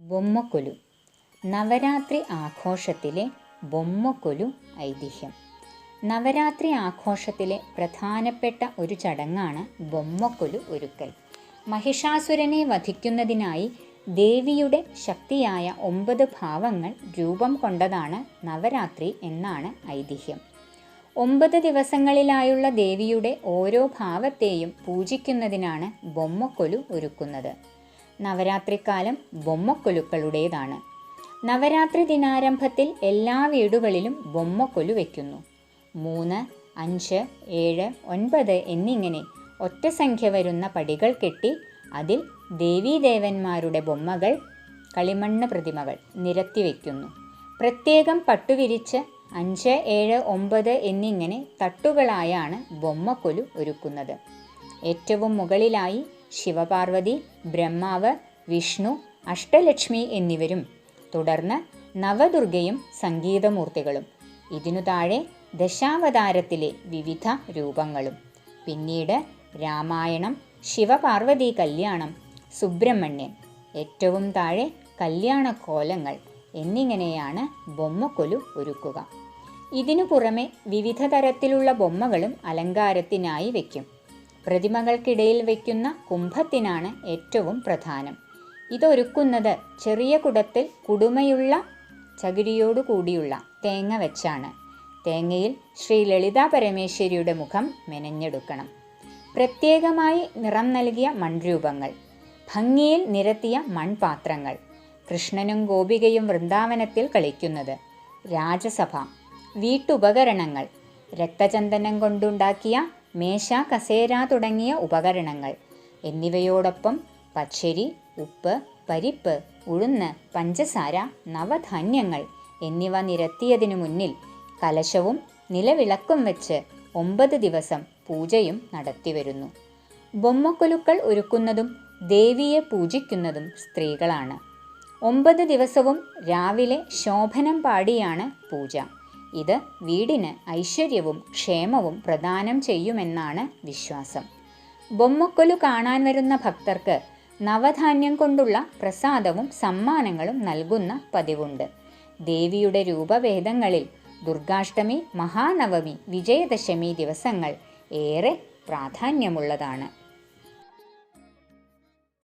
ബൊമ്മക്കൊലു. നവരാത്രി ആഘോഷത്തിലെ ബൊമ്മക്കൊലു ഐതിഹ്യം. നവരാത്രി ആഘോഷത്തിലെ പ്രധാനപ്പെട്ട ഒരു ചടങ്ങാണ് ബൊമ്മക്കൊലു ഒരുക്കൽ. മഹിഷാസുരനെ വധിക്കുന്നതിനായി ദേവിയുടെ ശക്തിയായ ഒമ്പത് ഭാവങ്ങൾ രൂപം കൊണ്ടതാണ് നവരാത്രി എന്നാണ് ഐതിഹ്യം. ഒമ്പത് ദിവസങ്ങളിലായുള്ള ദേവിയുടെ ഓരോ ഭാവത്തെയും പൂജിക്കുന്നതിനാണ് ബൊമ്മക്കൊലു ഒരുക്കുന്നത്. നവരാത്രിക്കാലം ബൊമ്മക്കൊലുക്കളുടേതാണ്. നവരാത്രി ദിനാരംഭത്തിൽ എല്ലാ വീടുകളിലും ബൊമ്മക്കൊലു വയ്ക്കുന്നു മൂന്ന് അഞ്ച് ഏഴ് ഒൻപത് എന്നിങ്ങനെ ഒറ്റ സംഖ്യ വരുന്ന പടികൾ കെട്ടി അതിൽ ദേവീദേവന്മാരുടെ ബൊമ്മകൾ കളിമണ്ണ് പ്രതിമകൾ നിരത്തി വയ്ക്കുന്നു പ്രത്യേകം പട്ടുവിരിച്ച് അഞ്ച് ഏഴ് ഒമ്പത് എന്നിങ്ങനെ തട്ടുകളായാണ് ബൊമ്മക്കൊലു ഒരുക്കുന്നത്. ഏറ്റവും മുകളിലായി ശിവപാർവതി ബ്രഹ്മാവ് വിഷ്ണു അഷ്ടലക്ഷ്മി എന്നിവരും. തുടർന്ന് നവദുർഗയും സംഗീതമൂർത്തികളും. ഇതിനു താഴെ ദശാവതാരത്തിലെ വിവിധ രൂപങ്ങളും. പിന്നീട് രാമായണം ശിവപാർവതി കല്യാണം സുബ്രഹ്മണ്യൻ ഏറ്റവും താഴെ കല്യാണക്കോലങ്ങൾ എന്നിങ്ങനെയാണ് ബൊമ്മക്കൊലു ഒരുക്കുക. ഇതിനു പുറമെ വിവിധ തരത്തിലുള്ള ബൊമ്മകളും അലങ്കാരത്തിനായി വയ്ക്കും. പ്രതിമകൾക്കിടയിൽ വയ്ക്കുന്ന കുംഭത്തിനാണ് ഏറ്റവും പ്രധാനം. ഇതൊരുക്കുന്നത് ചെറിയ കുടത്തിൽ കുടുമയുള്ള ചകിരിയോടു കൂടിയുള്ള തേങ്ങ വെച്ചാണ്. തേങ്ങയിൽ ശ്രീ ലളിതാ പരമേശ്വരിയുടെ മുഖം മെനഞ്ഞെടുക്കണം. പ്രത്യേകമായി നിറം നൽകിയ മൺരൂപങ്ങൾ ഭംഗിയിൽ നിരത്തിയ മൺപാത്രങ്ങൾ കൃഷ്ണനും ഗോപികയും വൃന്ദാവനത്തിൽ കളിക്കുന്നത് രാജസഭ വീട്ടുപകരണങ്ങൾ രക്തചന്ദനം കൊണ്ടുണ്ടാക്കിയ മേശ കസേര തുടങ്ങിയ ഉപകരണങ്ങൾ. എന്നിവയോടൊപ്പം പച്ചരി ഉപ്പ് പരിപ്പ് ഉഴുന്ന് പഞ്ചസാര നവധാന്യങ്ങൾ എന്നിവ നിരത്തിയതിനു മുന്നിൽ കലശവും നിലവിളക്കും വെച്ച് ഒമ്പത് ദിവസം പൂജയും നടത്തിവരുന്നു ബൊമ്മക്കൊലുക്കൾ ഒരുക്കുന്നതും ദേവിയെ പൂജിക്കുന്നതും സ്ത്രീകളാണ്. ഒമ്പത് ദിവസവും രാവിലെ ശോഭനം പാടിയാണ് പൂജ. ഇത് വീടിന് ഐശ്വര്യവും ക്ഷേമവും പ്രദാനം ചെയ്യുമെന്നാണ് വിശ്വാസം. ബൊമ്മക്കൊലു കാണാൻ വരുന്ന ഭക്തർക്ക് നവധാന്യം കൊണ്ടുള്ള പ്രസാദവും സമ്മാനങ്ങളും നൽകുന്ന പതിവുണ്ട്. ദേവിയുടെ രൂപവേദങ്ങളിൽ ദുർഗാഷ്ടമി മഹാനവമി വിജയദശമി ദിവസങ്ങൾ ഏറെ പ്രാധാന്യമുള്ളതാണ്.